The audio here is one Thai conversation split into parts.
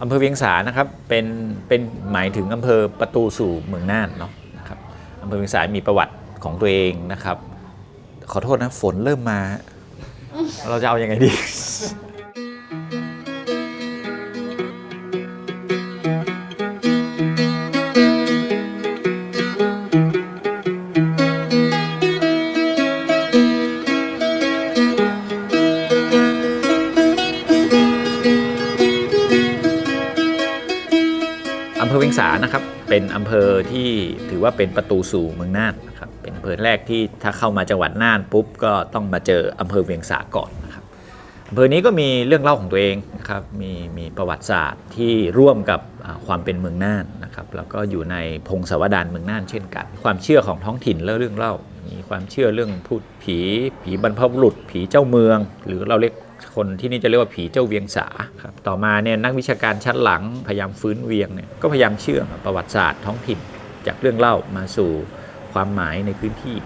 อำเภอเวียงสานะครับเป็นเป็นหมายถึงอำเภอประตูสู่เมืองน่านเนาะนะครับอำเภอเวียงสามีประวัติของตัวเองนะครับ ขอโทษนะฝนเริ่มมา เราจะเอาอยัางไงดี เป็นอำเภอที่ถือว่าเป็นประตูสู่เมืองน่านนะครับเป็นอำเภอแรกที่ถ้าเข้ามาจังหวัดน่านปุ๊บก็ต้องมาเจออำเภอเวียงสาก่อนนะครับอำเภอนี้ก็มีเรื่องเล่าของตัวเองนะครับมีมีประวัติศาสตร์ที่ร่วมกับความเป็นเมืองน่านนะครับแล้วก็อยู่ในพงศาวดารเมืองน่านเช่นกัน ความเชื่อของท้องถิ่นและเรื่องเล่ามีความเชื่อเรื่องพูดผีผีบรรพบุรุษผีเจ้าเมือง หรือเราเรียก คนที่นี่จะเรียกว่าผีเจ้าเวียงสาครับต่อมาเนี่ยนักวิชาการชั้นหลังพยายามฟื้นเวียงเนี่ยก็พยายามเชื่อมประวัติศาสตร์ท้องถิ่น จากเรื่องเล่ามาสู่ความหมายในพื้นที่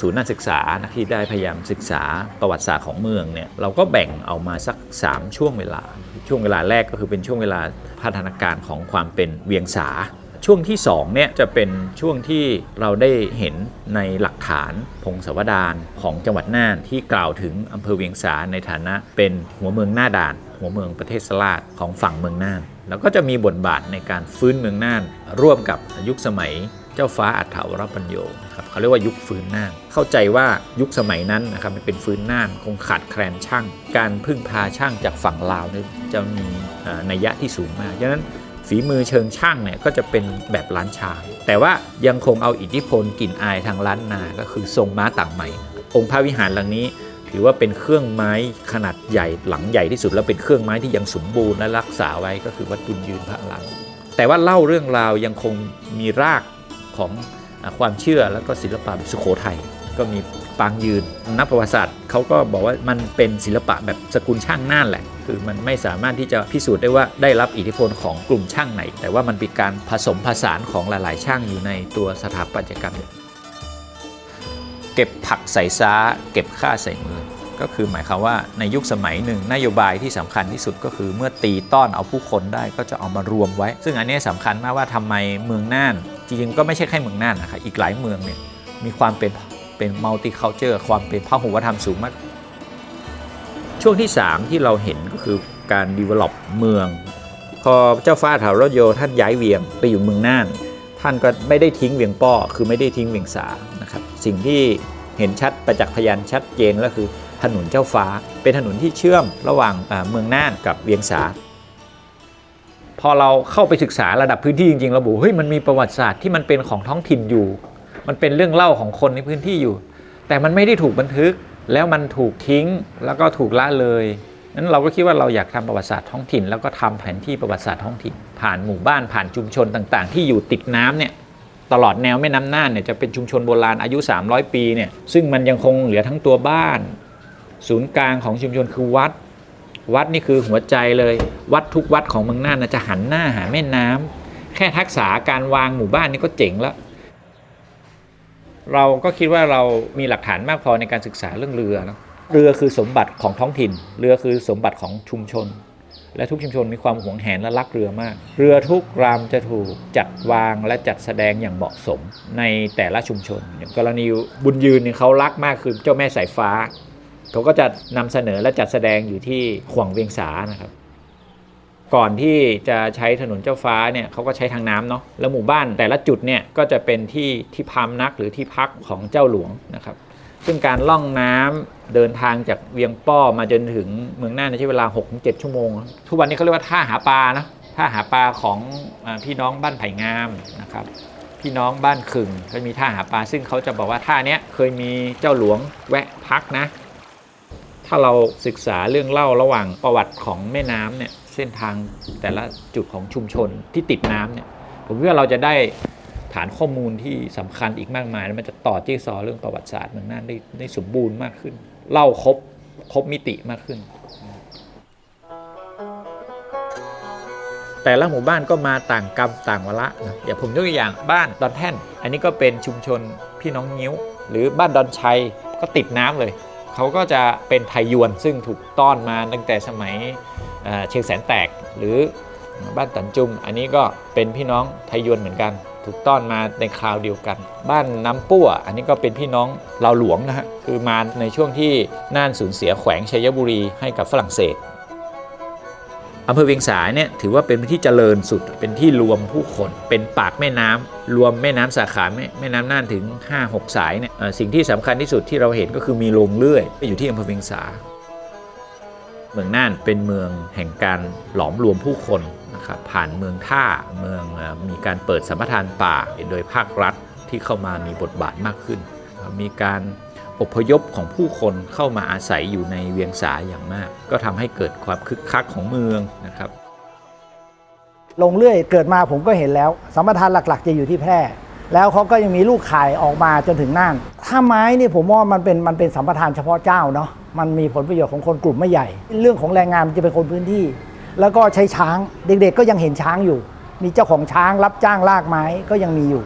ศูนย์นักศึกษานะที่ได้พยายามศึกษาประวัติศาสตร์ของเมืองเนี่ยเราก็แบ่งเอามาสัก 3 ช่วงเวลา ช่วงเวลาแรกก็คือเป็นช่วงเวลาพัฒนาการของความเป็นเวียงสา ช่วงที่2เนี่ยจะเป็นช่วงที่เราได้เห็นในหลักฐานพงศาวดารของจังหวัดน่านที่กล่าวถึงอำเภอเวียงสาในฐานะเป็นหัวเมืองหน้าด่าน หัวเมืองประเทศสลาดของฝั่งเมืองน่าน แล้วก็จะมีบทบาทในการฟื้นเมืองน่าน ร่วมกับยุคสมัยเจ้าฟ้าอัฏฐาวรปัญโยครับเขาเรียกว่ายุคฟื้นน่าน เข้าใจว่ายุคสมัยนั้นนะครับมันเป็นฟื้นน่านคงขาดแคลนช่าง การพึ่งพาช่างจากฝั่งลาวเนี่ยจะมีอ่อนัยยะที่สูงมากดังนั้น ฝีมือเชิงช่างเนี่ยก็จะเป็นแบบล้านชางแต่ว่ายังคงเอาอิทธิพลกลิ่นอายทางล้านนา ก็คือทรงม้าต่างใหม่ องค์พระวิหารหลังนี้ ถือว่าเป็นเครื่องไม้ขนาดใหญ่หลังใหญ่ที่สุด แล้วเป็นเครื่องไม้ที่ยังสมบูรณ์และรักษาไว้ก็คือวัดบุญยืนพระลัง แต่ว่าเล่าเรื่องราวยังคงมีรากของความเชื่อแล้วก็ศิลปะสุโขทัยก็มี ปางยืน นักประวัติศาสตร์เขาก็บอกว่ามันเป็นศิลปะแบบสกุลช่างน่านแหละ คือมันไม่สามารถที่จะพิสูจน์ได้ว่าได้รับอิทธิพลของกลุ่มช่างไหน แต่ว่ามันเป็นการผสมผสานของหลาย ๆ ช่างอยู่ในตัวสถาปัตยกรรม เก็บผักใส่ซ้า เก็บข้าใส่มือก็คือหมายความว่าในยุคสมัยหนึ่งนโยบายที่สำคัญที่สุดก็คือเมื่อตีต้อนเอาผู้คนได้ก็จะเอามารวมไว้ ซึ่งอันนี้สำคัญมากว่าทำไมเมืองน่าน จริงๆก็ไม่ใช่แค่เมืองน่านนะครับอีกหลายเมืองเนี่ยมีความเป็น เป็นมัลติเคัลเจอร์ความเป็นพหุวัฒนธรรมสูงมาก ช่วงที่ 3 ที่เราเห็นก็คือการ develop เมือง พอเจ้าฟ้าถาวรโยท่านย้ายเวียงไปอยู่เมืองน่าน ท่านก็ไม่ได้ทิ้งเวียงป้อคือไม่ได้ทิ้งเวียงสานะครับสิ่งที่เห็นชัดประจักษ์พยานชัดเจนก็คือถนนเจ้าฟ้า เป็นถนนที่เชื่อมระหว่างเมืองน่านกับเวียงสาพอเราเข้าไปศึกษาระดับพื้นที่จริงๆเราบอกเฮ้ยมันมีประวัติศาสตร์ที่มันเป็นของท้องถิ่นอยู่ มันเป็นเรื่องเล่าของคนในพื้นที่อยู่ แต่มันไม่ได้ถูกบันทึกแล้วมันถูกทิ้งแล้วก็ถูกละเลยนั้นเราก็คิดว่าเราอยากทำประวัติศาสตร์ท้องถิ่น แล้วก็ทำแผนที่ประวัติศาสตร์ท้องถิ่น ผ่านหมู่บ้านผ่านชุมชนต่างๆ ที่อยู่ติดน้ำเนี่ยตลอดแนวแม่น้ำน่านเนี่ยจะเป็นชุมชนโบราณอายุ 300 ปีเนี่ยซึ่งมันยังคงเหลือทั้งตัวบ้าน ศูนย์กลางของชุมชนคือวัด วัดนี่คือหัวใจเลย วัดทุกวัดของเมืองน่านนะจะหันหน้าหาแม่น้ำแค่ทักษะการวางหมู่บ้านนี่ก็เจ๋งแล้ว เราก็คิดว่าเรามีหลักฐานมากพอในการศึกษาเรื่องเรือเนอะเรือคือสมบัติของท้องถิ่น เรือคือสมบัติของชุมชน และทุกชุมชนมีความหวงแหนและรักเรือมาก เรือทุกลำจะถูกจัดวางและจัดแสดงอย่างเหมาะสมในแต่ละชุมชนอย่างกรณีบุญยืนเนี่ยเขารักมากคือเจ้าแม่สายฟ้าเขาก็จะนำเสนอและจัดแสดงอยู่ที่ขวงเวียงสานะครับ ก่อนที่จะใช้ถนนเจ้าฟ้าเนี่ยเขาก็ใช้ทางน้ำเนาะแล้วหมู่บ้านแต่ละจุดเนี่ยก็จะเป็นที่ที่พำนักหรือที่พักของเจ้าหลวงนะครับซึ่งการล่องน้ำเดินทางจากเวียงป้อมาจนถึงเมืองน่านใช้เวลา 6-7 ชั่วโมง ทุกวันนี้เขาเรียกว่าท่าหาปลานะท่าหาปลาของอพี่น้องบ้านไผ่งามนะครับพี่น้องบ้านขึงก็มีท่าหาปลา ซึ่งเขาจะบอกว่าท่าเนี้ยเคยมีเจ้าหลวงแวะพักนะ ถ้าเราศึกษาเรื่องเล่าระหว่างประวัติของแม่น้ำเนี่ย เส้นทางแต่ละจุดของชุมชนที่ติดน้ำเนี่ยผมคิดว่าเราจะได้ฐานข้อมูลที่สำคัญอีกมากมายแล้วมันจะต่อจิ๊กซอเรื่องประวัติศาสตร์เมืองน่านได้ได้สมบูรณ์มากขึ้น เล่าครบครบมิติมากขึ้น แต่ละหมู่บ้านก็มาต่างกรรมต่างวาระนะอย่างผมยกตัวอย่างบ้านดอนแท่น อันนี้ก็เป็นชุมชนพี่น้องงิ้ว หรือบ้านดอนชัยก็ติดน้ำเลย เขาก็จะเป็นไทยยวนซึ่งถูกต้อนมาตั้งแต่สมัย เชียงแสนแตกหรือบ้านตันจุมอันนี้ก็เป็นพี่น้องไทยยวนเหมือนกัน ถูกต้อนมาในคราวเดียวกัน บ้านน้ำปั้ว อันนี้ก็เป็นพี่น้องลาวหลวงนะฮะคือมาในช่วงที่น่านสูญเสียแขวงชัยบุรีให้กับฝรั่งเศสอำเภอเวียงสาเนี่ยถือว่าเป็นที่เจริญสุดเป็นที่รวมผู้คน เป็นปากแม่น้ำรวมแม่น้ำสาขาแม่แม่น้ำน่านถึง 5-6 สายเนี่ยสิ่งที่สำคัญที่สุดที่เราเห็นก็คือมีโรงเลื่อยอยู่ที่อำเภอเวียงสา เมืองน่านเป็นเมืองแห่งการหลอมรวมผู้คนนะครับผ่านเมืองท่าเมืองมีการเปิดสัมปทานป่าโดยภาครัฐที่เข้ามามีบทบาทมากขึ้น มีการอพยพของผู้คนเข้ามาอาศัยอยู่ในเวียงสาอย่างมาก ก็ทำให้เกิดความคึกคักของเมืองนะครับลงเรื่อยเกิดมาผมก็เห็นแล้วสัมปทานหลัก ๆ จะอยู่ที่แพร่ แล้วเขาก็ยังมีลูกข่ายออกมาจนถึงน่าน ถ้าไม้นี่ผมว่ามันเป็นมันเป็นสัมปทานเฉพาะเจ้าเนาะ มันมีผลประโยชน์ของคนกลุ่มไม่ใหญ่ เรื่องของแรงงานมันจะเป็นคนพื้นที่ แล้วก็ใช้ช้าง เด็กๆก็ยังเห็นช้างอยู่ มีเจ้าของช้างรับจ้างลากไม้ก็ยังมีอยู่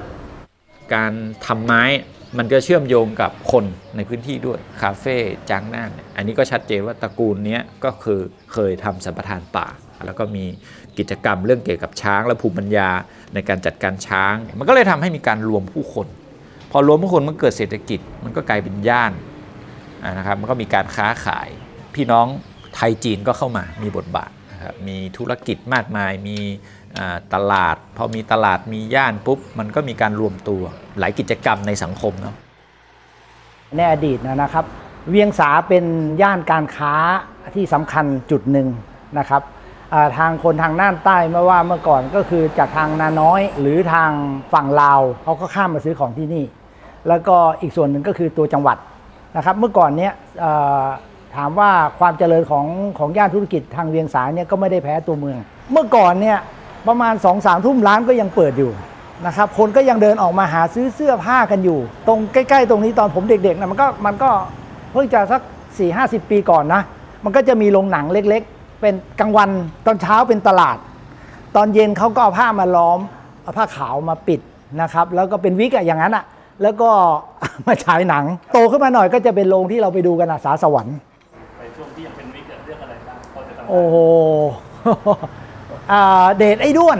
การทำไม้มันก็เชื่อมโยงกับคนในพื้นที่ด้วย คาเฟ่จางน่านเนี่ยอันนี้ก็ชัดเจนว่าตระกูลนี้ก็คือเคยทำสัมปทานป่า แล้วก็มีกิจกรรมเรื่องเกี่ยวกับช้าง และภูมิปัญญาในการจัดการช้าง มันก็เลยทำให้มีการรวมผู้คน พอรวมผู้คนมันเกิดเศรษฐกิจ มันก็กลายเป็นย่านนะครับมันก็มีการค้าขาย พี่น้องไทยจีนก็เข้ามามีบทบาทนะครับมีธุรกิจมากมายมีตลาดพอมีตลาดมีย่านปุ๊บมันก็มีการรวมตัวหลายกิจกรรมในสังคมเนาะในอดีตนะครับ เวียงสาเป็นย่านการค้าที่สำคัญจุดหนึ่งนะครับ ทางคนทางน่านใต้ไม่ว่าเมื่อก่อนก็คือจากทางนาน้อย หรือทางฝั่งลาวเขาก็ข้ามมาซื้อของที่นี่ แล้วก็อีกส่วนหนึ่งก็คือตัวจังหวัดนะครับ เมื่อก่อนเนี้ยถามว่าความเจริญของของย่านธุรกิจทางเวียงสาเนี่ยก็ไม่ได้แพ้ตัวเมือง เมื่อก่อนเนี่ยประมาณ2อสามทุ่มร้านก็ยังเปิดอยู่นะครับคนก็ยังเดินออกมาหาซื้อเสื้อผ้ากันอยู่ ตรงใกล้ๆ ตรงนี้ตอนผมเด็กๆนะมันก็มันก็เพิ่งจะสัก4ี่ห้าสิปีก่อนนะ มันก็จะมีโรงหนังเล็กๆ เป็นกลางวันตอนเช้าเป็นตลาด ตอนเย็นเขาก็เอาผ้ามาล้อมเอาผ้าขาวมาปิดนะครับ แล้วก็เป็นวิกอะอย่างนั้นอะแล้วก็มาฉายหนัง โตขึ้นมาหน่อยก็จะเป็นโรงที่เราไปดูกันอะสาสวรรค์ในช่วงที่ยังเป็นวิกฤตเรื่องอะไรบ้างพอจะจำได้โอ้โหอ่าเดทไอ้ด้วน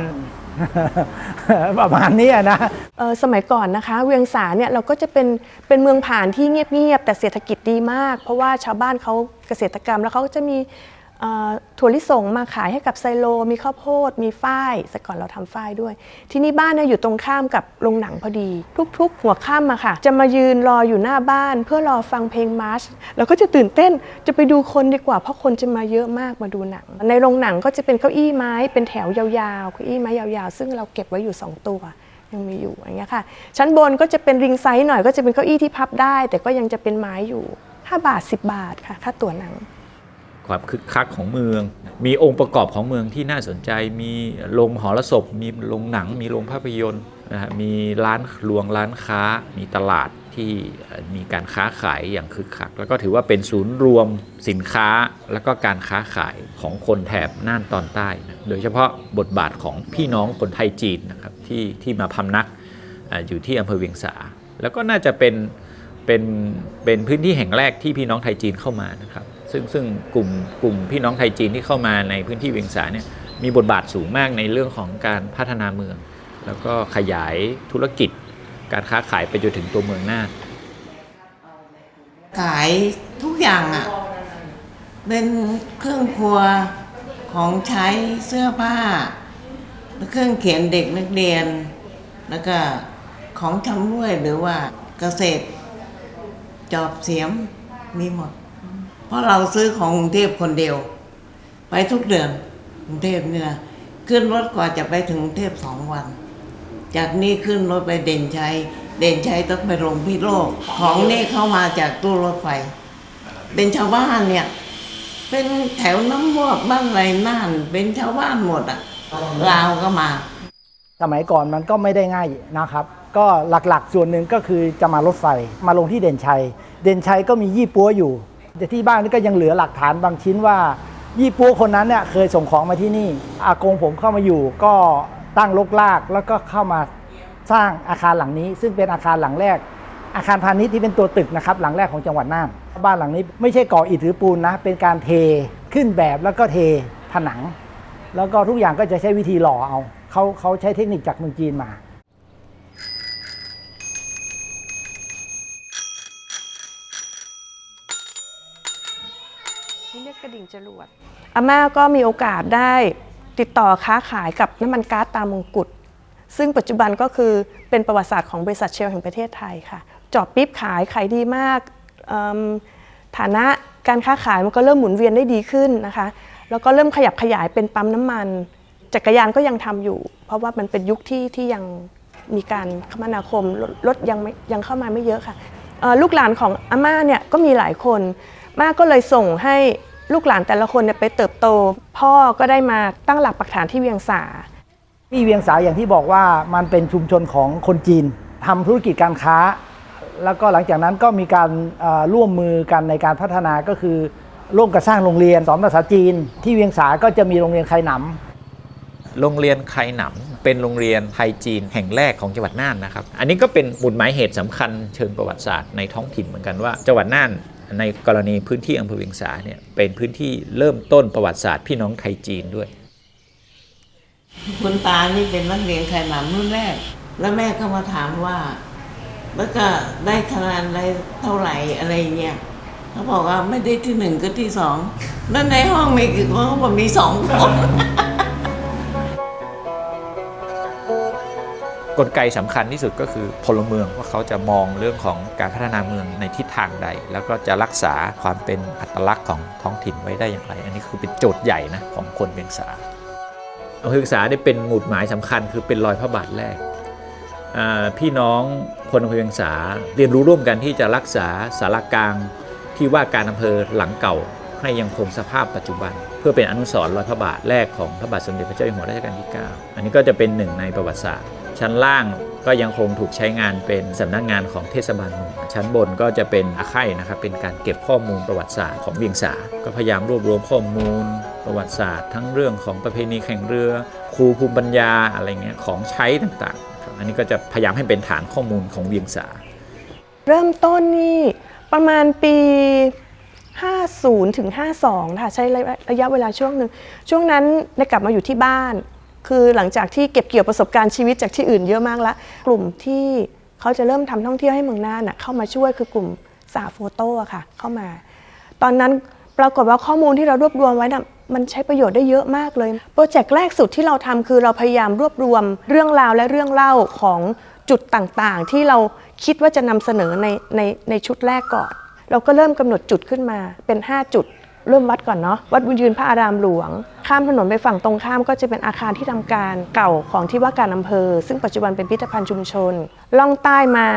ประมาณนี้อะนะเอ่อสมัยก่อนนะคะ เวียงสาเนี่ยเราก็จะเป็นเป็นเมืองผ่านที่เงียบๆแต่เศรษฐกิจดีมาก เพราะว่าชาวบ้านเขาเกษตรกรรมแล้วเขาก็จะมีเอ่อ ถั่วลิสงมาขายให้กับไซโล มีข้าวโพด มีฝ้ายแต่ก่อนเราทำฝ้ายด้วย ที่นี่บ้านเนี่ยอยู่ตรงข้ามกับโรงหนังพอดี ทุก ๆ หัวค่ำอะค่ะ จะมายืนรออยู่หน้าบ้าน เพื่อรอฟังเพลงมาร์ชเราก็จะตื่นเต้นจะไปดูคนดีกว่า เพราะคนจะมาเยอะมากมาดูหนัง ในโรงหนังก็จะเป็นเก้าอี้ไม้เป็นแถวยาวๆเก้าอี้ไม้ยาวๆ ซึ่งเราเก็บไว้อยู่สองตัวยังมีอยู่อย่างเงี้ยค่ะ ชั้นบนก็จะเป็นริงไซส์หน่อยก็จะเป็นเก้าอี้ที่พับได้ แต่ก็ยังจะเป็นไม้อยู่5บาท 10 บาทค่ะค่าตั๋วหนัง ความคึกคักของเมือง มีองค์ประกอบของเมืองที่น่าสนใจ มีโรงหอระศพ มีโรงหนัง มีโรงภาพยนตร์นะฮะมีร้านรวงร้านค้า มีตลาดที่มีการค้าขายอย่างคึกคัก แล้วก็ถือว่าเป็นศูนย์รวมสินค้าแล้วก็การค้าขายของคนแถบน่านตอนใต้นะโดยเฉพาะบทบาทของพี่น้องคนไทยจีนนะครับที่ที่มาพำนักอ่าอยู่ที่อำเภอเวียงสา แล้วก็น่าจะเป็นเป็นเป็นพื้นที่แห่งแรกที่พี่น้องไทยจีนเข้ามานะครับ ซึ่งซึ่งกลุ่มกลุ่มพี่น้องไทยจีนที่เข้ามาในพื้นที่เวียงสาเนี่ยมีบทบาทสูงมากในเรื่องของการพัฒนาเมือง แล้วก็ขยายธุรกิจ การค้าขายไปจนถึงตัวเมืองน่านขายทุกอย่างอะ่ะเป็นเครื่องครัวของใช้เสื้อผ้า เครื่องเขียนเด็กนักเรียน แล้วก็ของชำร่วยหรือว่าเกษตร จอบเสียมมีหมด เพราะเราซื้อของกรุงเทพคนเดียว ไปทุกเดือนกรุงเทพเนี่ยขึ้นรถกว่าจะไปถึงกรุงเทพสองวัน จากนี้ขึ้นรถไปเด่นชัยเด่นชัยต้องไปลงพิโลกของนี่เข้ามาจากตู้รถไฟ เป็นชาวบ้านเนี่ย เป็นแถวน้ำมวกบ้านไรน่าน เป็นชาวบ้านหมดอะลาวก็มา สมัยก่อนมันก็ไม่ได้ง่ายนะครับ ก็หลักๆส่วนหนึ่งก็คือจะมารถไฟมาลงที่เด่นชัย เด่นชัยก็มียี่ปัวอยู่ แต่ที่บ้านนี่ก็ยังเหลือหลักฐานบางชิ้นว่า ยี่ปัวคนนั้นเนี่ยเคยส่งของมาที่นี่อากงผมเข้ามาอยู่ก็ตั้งลกลากแล้วก็เข้ามาสร้างอาคารหลังนี้ ซึ่งเป็นอาคารหลังแรก อาคารพาณิชย์ที่เป็นตัวตึกนะครับหลังแรกของจังหวัดน่านบ้านหลังนี้ไม่ใช่ก่ออิฐหรือปูนนะเป็นการเทขึ้นแบบแล้วก็เทผนัง แล้วก็ทุกอย่างก็จะใช้วิธีหล่อเอาเขาเขาใช้เทคนิคจากเมืองจีนมา จรวดอาม่าก็มีโอกาสได้ติดต่อค้าขายกับน้ำมันก๊าซตามมงกุฎซึ่งปัจจุบันก็คือเป็นประวัติศาสตร์ของบริษัทเชลแห่งประเทศไทยค่ะจอบปิ๊บขายขายดีมากฐานะการค้าขายมันก็เริ่มหมุนเวียนได้ดีขึ้นนะคะ แล้วก็เริ่มขยับขยายเป็นปั๊มน้ำมัน จักรยานก็ยังทำอยู่ เพราะว่ามันเป็นยุคที่ที่ยังมีการคมนาคมรถรถยังไม่ยังเข้ามาไม่เยอะค่ะลูกหลานของอาม่าเนี่ยก็มีหลายคนม่าก็เลยส่งให้ ลูกหลานแต่ละคนเนี่ยไปเติบโต พ่อก็ได้มาตั้งหลักปักฐานที่เวียงสาที่เวียงสาอย่างที่บอกว่ามันเป็นชุมชนของคนจีนทำธุรกิจการค้า แล้วก็หลังจากนั้นก็มีการเอ่อร่วมมือกันในการพัฒนาก็คือ ร่วมกันสร้างโรงเรียนสอนภาษาจีน ที่เวียงสาก็จะมีโรงเรียนไคหนำโรงเรียนไคหนำเป็นโรงเรียนไทยจีนแห่งแรกของจังหวัดน่านนะครับ อันนี้ก็เป็นหมุดหมายเหตุสำคัญเชิงประวัติศาสตร์ในท้องถิ่นเหมือนกันว่าจังหวัดน่าน ในกรณีพื้นที่อำเภอเวียงสาเนี่ยเป็นพื้นที่เริ่มต้นประวัติศาสตร์พี่น้องไทยจีนด้วย คุณตานี่เป็นนักเรียนไข่หนำรุ่นแรก แล้วแม่ก็มาถามว่า แล้วก็ได้คะแนนอะไรเท่าไหร่อะไรเงี้ยเขาบอกว่าไม่ได้ที่หนึ่งก็ที่สองแล้วในห้องมีกี่คนเขาบอกมีสองคน กลไกสำคัญที่สุดก็คือพลเมืองว่าเขาจะมองเรื่องของการพัฒนาเมืองในทิศทางใด แล้วก็จะรักษาความเป็นอัตลักษณ์ของท้องถิ่นไว้ได้อย่างไร อันนี้คือเป็นโจทย์ใหญ่นะของคนเวียงสาอำเภอเวียงสาได้เป็นหมุดหมายสำคัญ คือเป็นรอยพระบาทแรกพี่น้องคนอำเภอเวียงสาเรียนรู้ร่วมกันที่จะรักษาสารกลางที่ว่าการอำเภอหลังเก่าให้ยังคงสภาพปัจจุบัน เพื่อเป็นอนุสรณ์รอยพระบาทแรกของพระบาทสมเด็จพระเจ้าอยู่หัวรัชกาลที่ 9 อันนี้ก็จะเป็นหนึ่งในประวัติศาสตร์ ชั้นล่างก็ยังคงถูกใช้งานเป็นสำนักงานของเทศบาลเมืองชั้นบนก็จะเป็นอาค่ายนะครับเป็นการเก็บข้อมูลประวัติศาสตร์ของเวียงสา ก็พยายามรวบรวมข้อมูลประวัติศาสตร์ ทั้งเรื่องของประเพณีแข่งเรือ ครูภูมิปัญญาอะไรเงี้ยของใช้ต่างๆ อันนี้ก็จะพยายามให้เป็นฐานข้อมูลของเวียงสา เริ่มต้นนี่ประมาณปี 50ถึง52ค่ะใช้ระยะเวลาช่วงหนึ่งช่วงนั้นได้กลับมาอยู่ที่บ้าน คือหลังจากที่เก็บเกี่ยวประสบการณ์ชีวิตจากที่อื่นเยอะมากแล้วกลุ่มที่เขาจะเริ่มทำท่องเที่ยวให้เมืองน่านเข้ามาช่วยคือกลุ่มสาโฟโต้ค่ะ เข้ามา ตอนนั้นปรากฏว่าข้อมูลที่เรารวบรวมไว้น่ะมันใช้ประโยชน์ได้เยอะมากเลยโปรเจกต์แรกสุดที่เราทำคือเราพยายามรวบรวมเรื่องราวและเรื่องเล่าของจุดต่างๆ ที่เราคิดว่าจะนำเสนอในในในชุดแรกก่อน เราก็เริ่มกำหนดจุดขึ้นมาเป็น 5 จุด เริ่มวัดก่อนเนาะวัดบุญยืนพระอารามหลวง ข้ามถนนไปฝั่งตรงข้ามก็จะเป็นอาคารที่ทำการเก่าของที่ว่าการอำเภอ ซึ่งปัจจุบันเป็นพิพิธภัณฑ์ชุมชน ล่องใต้มา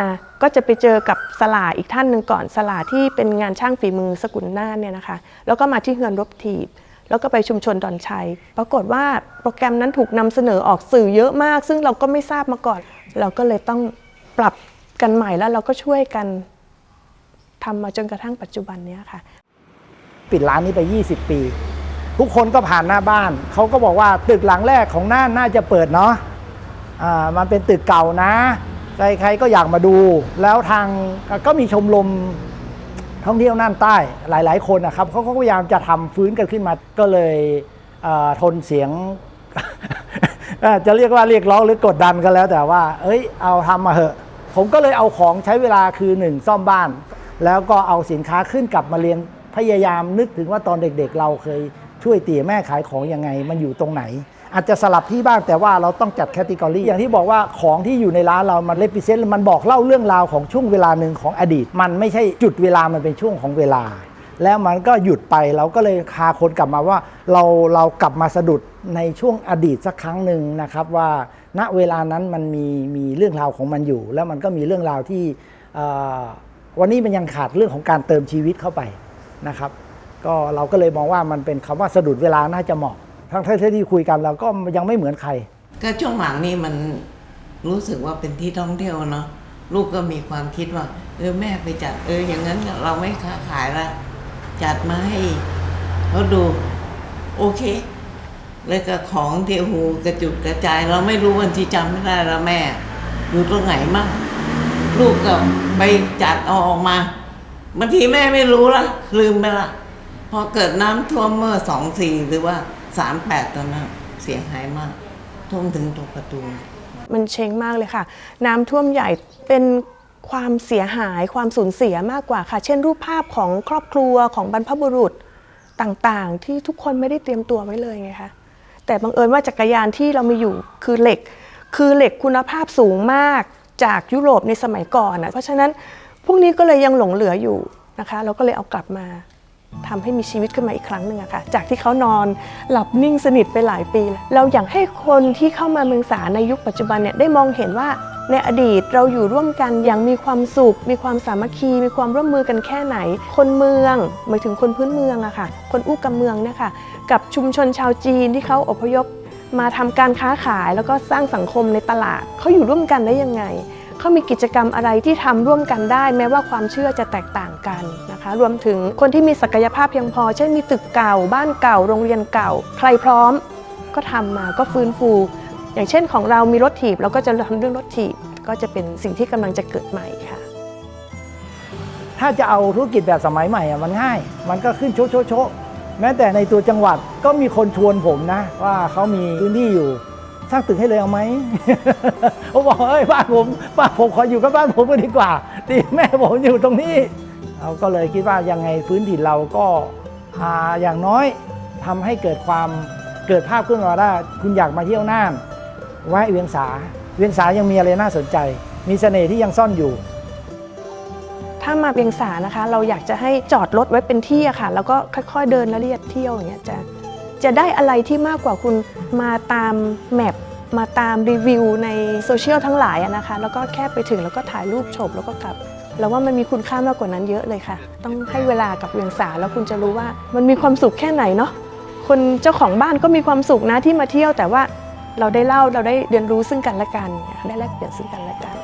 ก็จะไปเจอกับสลาอีกท่านหนึ่งก่อนสลาที่เป็นงานช่างฝีมือสกุลน่านเนี่ยนะคะ แล้วก็มาที่เฮือนรบถีบแล้วก็ไปชุมชนดอนชัย ปรากฏว่าโปรแกรมนั้นถูกนำเสนอออกสื่อเยอะมาก ซึ่งเราก็ไม่ทราบมาก่อน เราก็เลยต้องปรับกันใหม่แล้วเราก็ช่วยกันทำมาจนกระทั่งปัจจุบันเนี้ยค่ะ ปิดร้านนี้ไป 20 ปี ทุกคนก็ผ่านหน้าบ้าน เขาก็บอกว่าตึกหลังแรกของน่านน่าจะเปิดเนาะอ่ามันเป็นตึกเก่านะ ใครๆก็อยากมาดู แล้วทางก็มีชมรมท่องเที่ยวน่านใต้หลาย ๆ คนนะครับเขาก็พยายามจะทำฟื้นกันขึ้นมาก็เลยทนเสียงจะเรียกว่าเรียกร้องหรือกดดันกันแล้วแต่ว่า เอ้ย เอาทำมาเหอะ ผมก็เลยเอาของใช้เวลาคือหนึ่งซ่อมบ้าน แล้วก็เอาสินค้าขึ้นกลับมาเรียง พยายามนึกถึงว่าตอนเด็กๆ เราเคยช่วยเตี๋ยแม่ขายของยังไง มันอยู่ตรงไหน อาจจะสลับที่บ้างแต่ว่าเราต้องจัดแคตตากรีอย่างที่บอกว่าของที่อยู่ในร้านเรามันเลพิเซนต์มันบอกเล่าเรื่องราวของช่วงเวลาหนึ่งของอดีต มันไม่ใช่จุดเวลามันเป็นช่วงของเวลา แล้วมันก็หยุดไปเราก็เลยพาคนกลับมาว่า เราเรากลับมาสะดุดในช่วงอดีตสักครั้งหนึ่งนะครับว่าณเวลานั้นมันมีมีเรื่องราวของมันอยู่ แล้วมันก็มีเรื่องราวที่วันนี้มันยังขาดเรื่องของการเติมชีวิตเข้าไป นะครับก็เราก็เลยมองว่ามันเป็นคำว่าสะดุดเวลาน่าจะเหมาะ ทั้งที่ที่คุยกันเราก็ยังไม่เหมือนใคร ก็ช่วงหลังนี่มันรู้สึกว่าเป็นที่ท่องเที่ยวเนาะลูกก็มีความคิดว่า เออแม่ไปจัด เอออย่างนั้นเราไม่ค้าขายละจัดมาให้เขาดูโอเค แล้วก็ของเทหูกระจุดกระจาย เราไม่รู้วันที่จำไม่ได้แล้วแม่อยู่ตรงไหนมั่งลูกก็ไปจัดเอาออกมา บางทีแม่ไม่รู้ละลืมไปละพอเกิดน้ำท่วมเมื่อสองสี่หรือว่าสามแปดตอนนั้นเสียหายมาก ท่วมถึงตรงประตู มันเชงมากเลยค่ะ น้ำท่วมใหญ่เป็นความเสียหายความสูญเสียมากกว่าค่ะ เช่น รูปภาพของครอบครัวของบรรพบุรุษต่างๆ ที่ทุกคนไม่ได้เตรียมตัวไว้เลยไงคะแต่บังเอิญว่าจักรยานที่เรามีอยู่คือเหล็ก คือเหล็กคุณภาพสูงมากจากยุโรปในสมัยก่อนนะเพราะฉะนั้น พวกนี้ก็เลยยังหลงเหลืออยู่นะคะ เราก็เลยเอากลับมาทำให้มีชีวิตขึ้นมาอีกครั้งหนึ่งอะค่ะจากที่เขานอนหลับนิ่งสนิทไปหลายปีแล้วเราอยากให้คนที่เข้ามาเมืองสาในยุคปัจจุบันเนี่ยได้มองเห็นว่าในอดีตเราอยู่ร่วมกันอย่างมีความสุข มีความสามัคคี มีความร่วมมือกันแค่ไหน คนเมืองหมายถึงคนพื้นเมืองอะค่ะ คนอู้กำเมืองเนี่ยค่ะกับชุมชนชาวจีนที่เขาอพยพมาทำการค้าขายแล้วก็สร้างสังคมในตลาดเขาอยู่ร่วมกันได้ยังไง เขามีกิจกรรมอะไรที่ทำร่วมกันได้ แม้ว่าความเชื่อจะแตกต่างกันนะคะ รวมถึงคนที่มีศักยภาพเพียงพอ เช่นมีตึกเก่า บ้านเก่า โรงเรียนเก่า ใครพร้อมก็ทำมาก็ฟื้นฟู อย่างเช่นของเรามีรถถีบเราก็จะทำเรื่องรถถีบก็จะเป็นสิ่งที่กำลังจะเกิดใหม่ค่ะ ถ้าจะเอาธุรกิจแบบสมัยใหม่อะมันง่าย มันก็ขึ้นโชะโชะโชะแม้แต่ในตัวจังหวัดก็มีคนชวนผมนะ ว่าเขามีพื้นที่อยู่ สร้างตึกให้เลยเอาไหมผมบอกเอ้ยบ้านผมบ้านผมขออยู่กับบ้านผมก็ดีกว่าดีแม่ผมอยู่ตรงนี้เราก็เลยคิดว่ายังไงพื้นถิ่นเราก็อ่าอย่างน้อยทำให้เกิดความเกิดภาพขึ้นมาว่าคุณอยากมาเที่ยวน่านแวะเวียงสาเวียงสายังมีอะไรน่าสนใจ มีเสน่ห์ที่ยังซ่อนอยู่ ถ้ามาเวียงสานะคะ เราอยากจะให้จอดรถไว้เป็นที่อะค่ะ แล้วก็ค่อย ๆ เดินและเลียดเที่ยวอย่างเงี้ยจะ จะได้อะไรที่มากกว่าคุณมาตามแมปมาตามรีวิวในโซเชียลทั้งหลายนะคะ แล้วก็แค่ไปถึงแล้วก็ถ่ายรูปชมแล้วก็กลับแล้วว่ามันมีคุณค่ามากกว่านั้นเยอะเลยค่ะ ต้องให้เวลากับเวียงสาแล้วคุณจะรู้ว่ามันมีความสุขแค่ไหนเนาะคนเจ้าของบ้านก็มีความสุขนะที่มาเที่ยวแต่ว่าเราได้เล่าเราได้เรียนรู้ซึ่งกันและกันได้แลกเปลี่ยนซึ่งกันและกัน